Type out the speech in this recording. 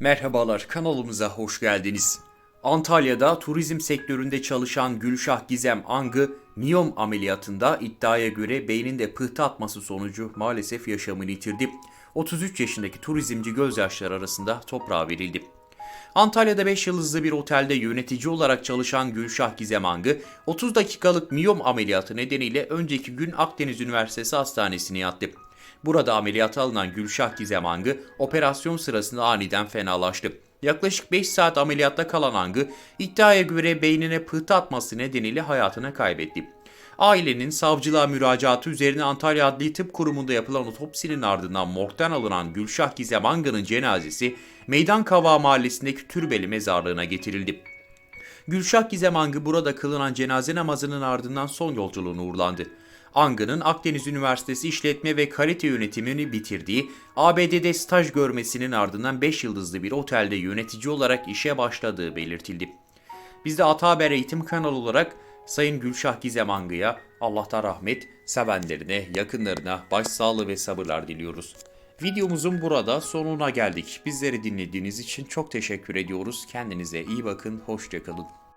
Merhabalar kanalımıza hoş geldiniz. Antalya'da turizm sektöründe çalışan Gülşah Gizem Angı miyom ameliyatında iddiaya göre beyninde pıhtı atması sonucu maalesef yaşamını yitirdi. 33 yaşındaki turizmci gözyaşları arasında toprağa verildi. Antalya'da 5 yıldızlı bir otelde yönetici olarak çalışan Gülşah Gizem Angı, 30 dakikalık miyom ameliyatı nedeniyle önceki gün Akdeniz Üniversitesi Hastanesi'ne yattı. Burada ameliyata alınan Gülşah Gizem Angı, operasyon sırasında aniden fenalaştı. Yaklaşık 5 saat ameliyatta kalan Angı, iddiaya göre beynine pıhtı atması nedeniyle hayatını kaybetti. Ailenin savcılığa müracaatı üzerine Antalya Adli Tıp Kurumu'nda yapılan otopsinin ardından morgdan alınan Gülşah Gizem Angı'nın cenazesi Meydan Kavağı Mahallesi'ndeki türbeli mezarlığına getirildi. Gülşah Gizem Angı burada kılınan cenaze namazının ardından son yolculuğuna uğurlandı. Angı'nın Akdeniz Üniversitesi İşletme ve Kalite Yönetimini bitirdiği, ABD'de staj görmesinin ardından 5 yıldızlı bir otelde yönetici olarak işe başladığı belirtildi. Biz de Ata Haber Eğitim kanalı olarak Sayın Gülşah Gizem Angı'ya Allah'tan rahmet, sevenlerine, yakınlarına başsağlığı ve sabırlar diliyoruz. Videomuzun burada sonuna geldik. Bizleri dinlediğiniz için çok teşekkür ediyoruz. Kendinize iyi bakın, hoşçakalın.